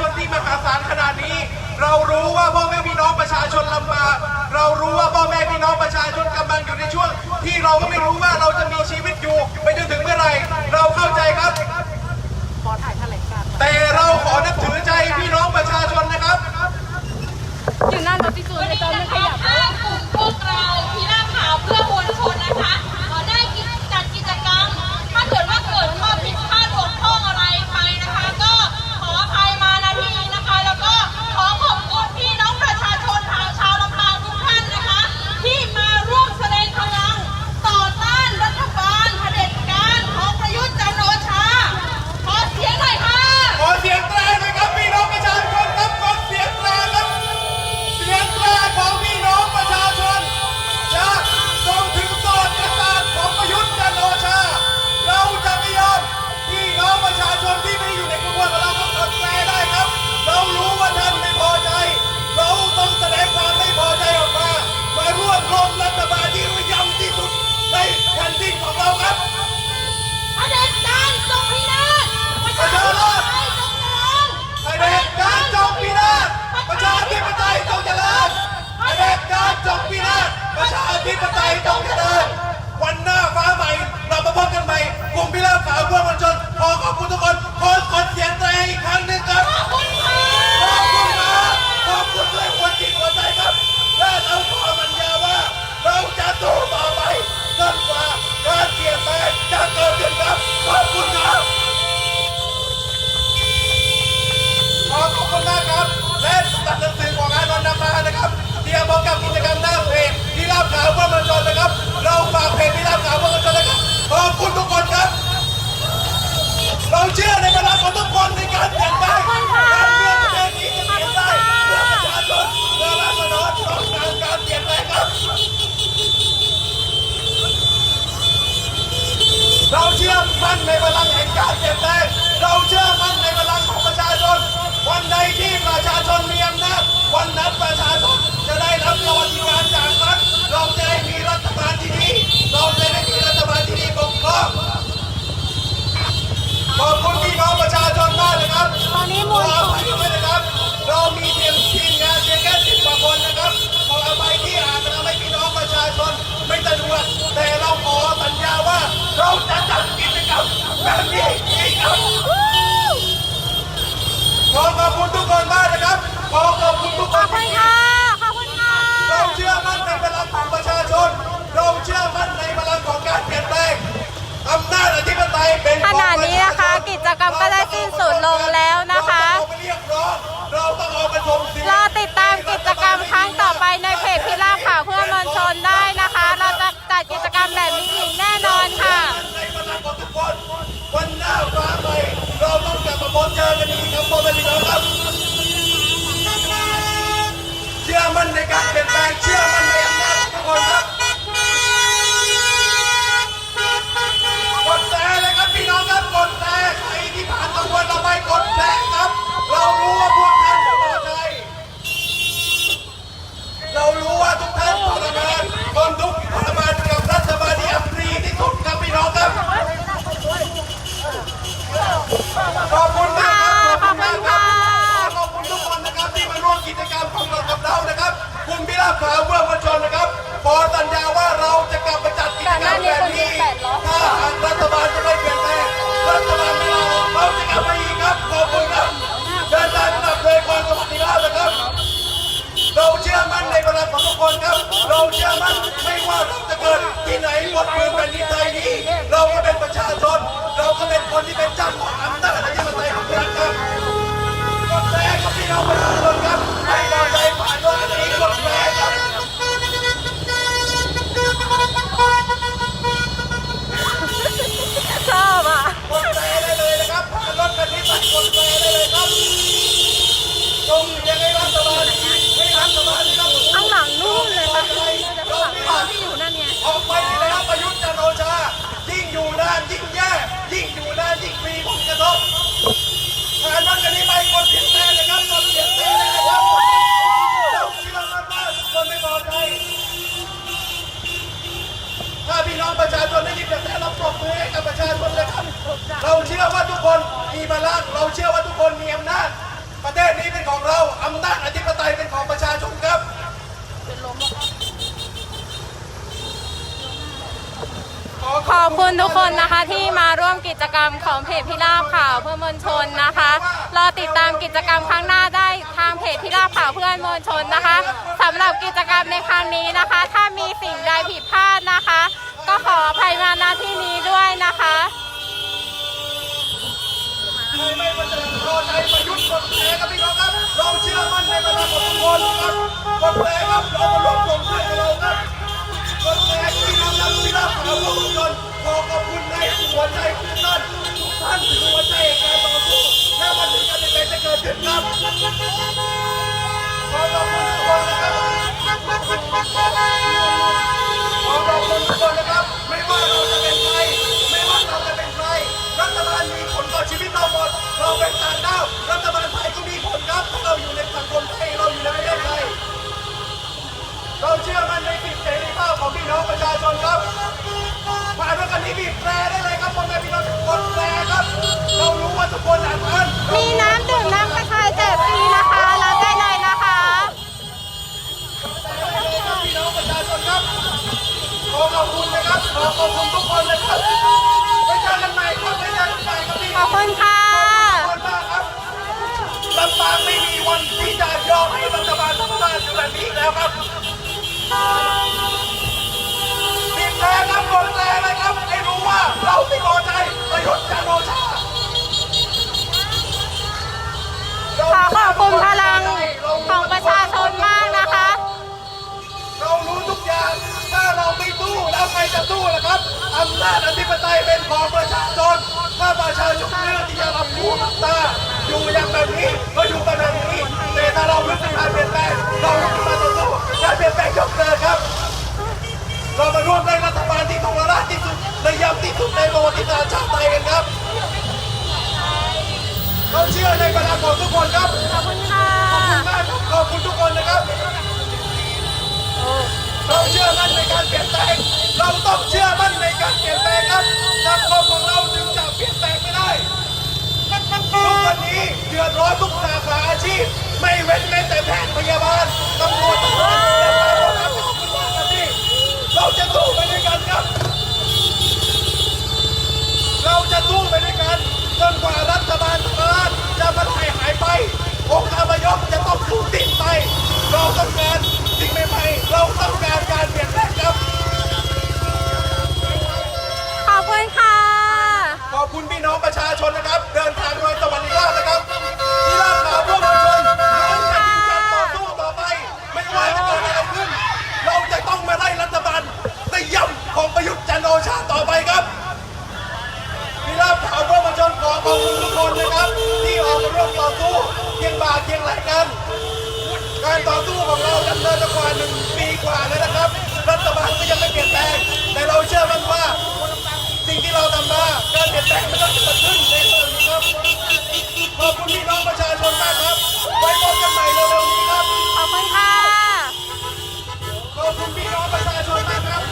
ชาชนที่มหาศาลขนาดนี้ เรารู้ว่าพ่อแม่พี่น้องประชาชนลำบากเรารู้ว่าพ่อแม่พี่น้องประชาชนกำลังอยู่ในช่วง ที่เราก็ไม่รู้ว่าเราจะมีชีวิตอยู่ไปจนถึงเมื่อไหร่เราเข้าใจครับแต่เราขอนับถือใจพี่น้องประชาชนนะครับอยู่หน้ารถพี่จูนในจอไม่ขยับ เราครับเด็จการจงพินาศประชาธิปไตยจงเจริญเผด็จการจงพินาศประชาธิปไตยจงเจริญเผด็จการจงพินาศประชาธิปไตยจงเจริญ วันหน้าฟ้าใหม่ เรามาพบกันใหม่กลุ่มพิราบขาวพวกมวลชนขอขอบคุณทุกคนขอขอเสียงแตรอีกครั้งหนึ่งครับ ขอบคุณค่ะ ขอบคุณครับขอบคุณด้วยหัวจิตหัวใจครับ และเราขอสัญญาว่า เราจะสู้ต่อไปจนกว่า คนครับ เราเชื่อในพลังของทุกคนในการเปลี่ยนแปลงการเมืองประเทศนี้จะเปลี่ยนได้เพื่อประชาชนเพื่อราษฎรต้องการการเปลี่ยนแปลงครับ เราเชื่อมั่นในพลังแห่งการเปลี่ยนแปลงเราเชื่อมั่นในพลังของประชาชน วันใดที่ประชาชนมีอำนาจวันนั้นประชาชนจะได้รับสวัสดิการจากรัฐเราจะได้มีรัฐบาลที่ดีเราจะได้มีรัฐบาลที่ดีปกครอง ขอบคุณพี่น้องประชาชนมากเลยครับตอนนี้มขอวลอชนภัยด้วยนะครับ เรามีทีมทีมงานเพียงแค่สิบกว่าคนนะครับขออภัยที่อาจจะทำให้พี่น้องประชาชนไม่สะดวกแต่เราขอสัญญาว่าเราจะจัดกิจกรรมแบบนี้อีกครับขอขอบคุณทุกคนมากนะครับ ขอขอบคุณทุกขคอบนคุณค่ะ ขอบคุณค่ะ เราเชื่อมั่นในพลังของประชาชน เราเชื่อมั่นใน ของขณะนี้นะคะ กิจกรรมก็ได้สิ้นสุดลงแล้วนะคะเราต้องเอาไปเรียกร้องเราต้องเอาไปส่งเสียงรอติดตามกิจกรรมครั้งต่อไปในเพจพิราบข่าวเพื่อมวลชนได้นะคะ เราจะจัดกิจกรรมแบบนี้อีกแน่นอนค่ะในพลังของทุกคนวันหน้าฟ้าใหม่เราต้องกลับมาพบเจอกันอีกครับพ่อแม่พี่น้องครับเชื่อมั่นในการเปลี่ยนแปลงเชื่อมั่นในอำนาจของทุกคนครับกดแต่เลยครับพี่น้องครับกดแต่ใครที่ผ่านกระบวนเราไปกดแต่ครับ เรารู้ว่าพวกท่านจะพอใจ เรารู้ว่าทุกท่านทรมานทนทุกข์ทรมานกับรัฐบาลที่อับปรีที่สุดครับพี่น้องครับ ขอบคุณมากครับ ขอบคุณค่ะ ขอบคุณทุกคนนะครับที่มาร่วมกิจกรรมของเรากับเรานะครับกลุ่มพิราบขาวเพื่อมวลชนนะครับขอสัญญาว่าเราจะกลับมาจัดกิจกรรม แบบนี้ถ้าหากรัฐบาลจะไม่เปลี่ยนแปลงรัฐบาลไม่ลาออกเราจะกลับมาอีกครับขอบคุณครับเดินทางกลับเลยความสวัสดีครับนะครับ เราเชื่อมั่นในพลังของทุกคนครับ เราเชื่อมั่นไม่ว่าเราจะเกิดที่ไหนบนพื้นแผ่นดินไทยนี้ เราก็เป็นประชาชน เราก็เป็นคนที่เป็นเจ้าของอำนาจอธิปไตยของรัฐครับ ไปนะครับประยุทธ์จันโอชา ยิ่งอยู่นานยิ่งแย่ ยิ่งอยู่นานยิ่งมีผลกระทบทากนั้นกันนี้ไปคนเสียงแตนนะครับคนเสียงแตนนะครับพี่น้องบ้านทุกคนไม่พอใจถ้าพี่น้องประชาชนได้ยินแบบนี้เราปรบมือให้กับประชาชนเลยครับ เราเชื่อว่าทุกคนมีพลังเราเชื่อว่าทุกคนมีอำนาจ ประเทศนี้เป็นของเราอำนาจอธิปไตยเป็นของประชาชนครับ ขอบคุณทุกคนนะคะที่มาร่วมกิจกรรมของเพจพิราบข่าวเพื่อมวลชนนะคะรอติดตามกิจกรรมครั้งหน้าได้ทางเพจพิราบข่าวเพื่อนมวลชนนะคะสำหรับกิจกรรมในครั้งนี้นะคะ ถ้ามีสิ่งใดผิดพลาดนะคะ ก็ขออภัยมาณที่นี้ด้วยนะคะไม่ประเดิมรอใจประยุทธ์กดแผลครับพี่น้องครับเราเชื่อมั่นในพลังของทุกคนครับกดแผลครับเรามาร่วมส่งเพื่อนเราครับ พี่น้องครับพี่น้องข่าวทุกคนขอขอบคุณในหัวใจทุกท่านทุกท่านถึงหัวใจแห่งการต่อสู้และวันนี้การจะเป็นจะเกิดขึ้นครับขอขอบคุณทุกคนนะครับขอขอบคุณทุกคนนะครับ ไม่ว่าเราจะเป็นใครไม่ว่าเราจะเป็นใครรัฐบาลมีผลต่อชีวิตเราหมด บีบแตรได้เลยครับพ่อแม่พี่น้องกดแตรครับ เรารู้ว่าทุกคนอัดอั้นมีน้ำดื่มน้ำกระชายแจกฟรีนะคะรับได้เลยนะคะพี่น้องประชาชนครับขอขอบคุณนะครับขอขอบคุณทุกคนเลยครับไปเจอกันใหม่ครับไปเจอกันใหม่ครับพี่ขอบคุณค่ะขอบคุณมากครับลำปางไม่มีวันที่จะยอมให้รัฐบาลทำงานอยู่แบบนี้แล้วครับบีบแตรครับกดแตรเลยครับให้รู้ ว่าเราไม่พอใจประยุทธ์จันทร์โอชาขอขอบคุณพลังของประชาชนมากนะคะ เรารู้ทุกอย่าง ถ้าเราไม่สู้แล้วใครจะสู้ล่ะครับอำนาจอธิปไตยเป็นของประชาชน ถ้าประชาชนเลือกที่จะรับรู้รับตาอยู่อย่างแบบนี้ก็อยู่กันแบบนี้แต่ถ้าเรารู้สึกการเปลี่ยนแปลงเราลุกขึ้นมาต่อสู้การเปลี่ยนแปลงยกเกิดครับ เรามาร่วมในรัฐ บาลที่ทรงราชที่สุดและยำที่สุดในประวัติศาสตร์ชาติไทยกันครับเราเชื่อในพลังของทุกคนครับขอบคุณค่ะมากครับขอบคุณทุกคนนะครับเราเชื่อมั่นในการเปลี่ยนแปลงเราต้องเชื่อมั่นในการเปลี่ยนแปลงครับสังคมของเราจึงจะเปลี่ยนแปลงไม่ได้ทุกวันนี้เดือดร้อนทุกสาขาอาชีพ ไม่เว้นแม้แต่แพทย์พยาบาลตำรวจทหารและตำรวจครับทุกวันนี้เราจะสู้ไป ด้ว ราดำเนินมากว่าหนึ่งปีกว่าแล้วนะครับ รัฐบาลก็ยังไม่เปลี่ยนแปลง แต่เราเชื่อมั่นว่า สิ่งที่เราทำมาการเปลี่ยนแปลงมันต้องเกิดขึ้นในส่วนนี้ครับขอบคุณพี่น้องประชาชนมากครับ ไว้พบกันใหม่เร็วๆนี้ครับ ขอบคุณค่ะ ขอบคุณพี่น้องประชาชนมากครับ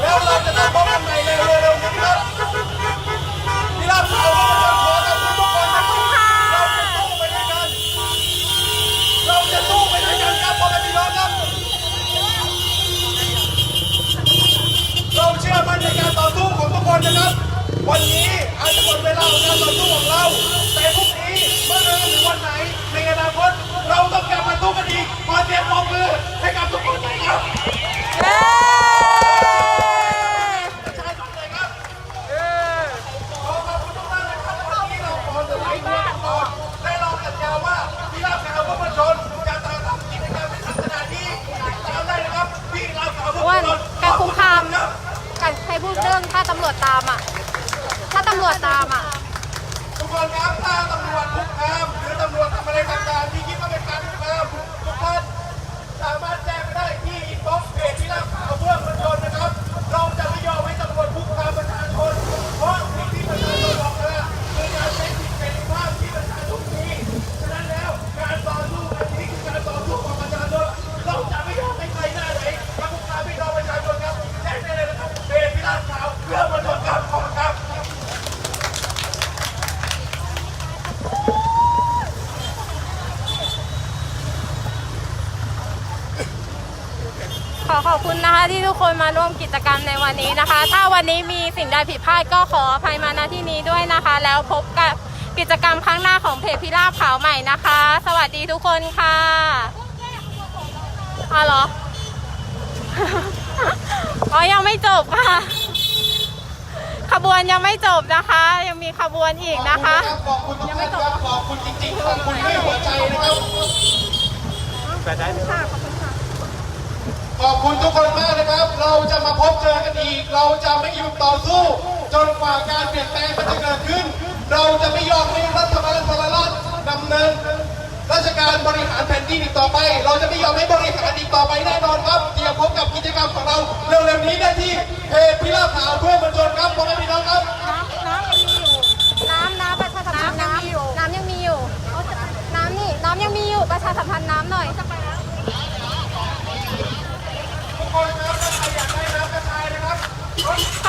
แล้วเราจะต้องพบกันใหม่เร็วๆนี้ครับที่รับข่าวว่าขอขอบคุณทุกคนนะครับเราจะสู้ไปด้วยกัน เราจะสู้ไปด้วยกันครับพ่อแม่พี่น้องครับ เราเชื่อมั่นในการต่อสู้ของทุกคนนะครับ วันนี้อาจจะหมดเวลาของการต่อสู้ของเรา แต่พรุ่งนี้เมื่อเรือหรือวันไหนในอนาคตเราต้องกลับมาสู้กันอีกขอเสียง ปรบมือให้กับทุกคนหน่อยครับเย้ประชาชนเลยครับขอขอบคุณทุกท่านนะครับวันนี้เราขอสไลด์เพื่อนก่อนและเราสัญญาว่าที่ราบขาวเพื่อประชาชนจะตามทำกิจกรรมในลักษณะนี้ติดตามได้นะครับที่ราบขาวเพื่ออ้ปวระนชาชนการคุกคามครับ การใครพูดเรื่องถ้าตำรวจตามอะ ถ้าตำรวจตามอะ ทุกคนครับถ้าตำรวจคุกคามหรือตำรวจทำอะไรต่างๆที่คิดว่าเป็นการคุกคามทุกท่านสามารถแจ้งไปได้ที่อินบ็อกซ์เพจที่ราบขาวเพื่อประชาชนนะครับ เราจะไม่ยอมให้ตำรวจคุกคามประชาชน เพราะสิ่งที่ประชาชนบอกมาคือการใช้สิทธิเสรีภาพที่ประชาชนมีฉะนั้นแล้วการต่อสู้อันนี้คือการต่อสู้ของประชาชน เราจะไม่ยอมให้ใครหน้าไหนมาคุกคามพี่น้องประชาชนครับแจ้งได้เลยนะครับเพจที่ราบขาว คุณนะคะที่ทุกคนมาร่วมกิจกรรมในวันนี้นะคะ ถ้าวันนี้มีสิ่งใดผิดพลาดก็ขออภัยมาณที่นี้ด้วยนะคะ แล้วพบกับกิจกรรมครั้งหน้าของเพจพิราบขาวใหม่นะคะ สวัสดีทุกคนค่ะอ๋อเหรออ๋อยังไม่จบค่ะ ขบวนยังไม่จบนะคะ ยังมีขบวนอีกนะคะ ขอบคุณทุกท่านครับขอบคุณจริงๆขอบคุณด้วยหัวใจนะครับ ขอบคุณทุกคนมากนะครับ เราจะมาพบเจอกันอีก เราจะไม่หยุดต่อสู้ จนกว่าการเปลี่ยนแปลงมันจะเกิดขึ้น เราจะไม่ยอมให้รัฐบาลพลรัฐดำเนิน ราชการบริหารแผ่นดินอีกต่อไป เราจะไม่ยอมให้บริหารอีกต่อไปแน่นอนครับ เตรียมพบกับกิจกรรมของเราเร็วๆนี้ได้ที่เพจพิราบขาวเพื่อมวลชนครับพ่อแม่พี่น้องครับ น้ำน้ำประชาสัมพันธ์น้ำน้ำยังมีอยู่ น้ำนี่น้ำยังมีอยู่ประชาสัมพันธ์น้ำหน่อย ทุกคนครับถ้าใครอยากได้น้ำกระชายนะครับ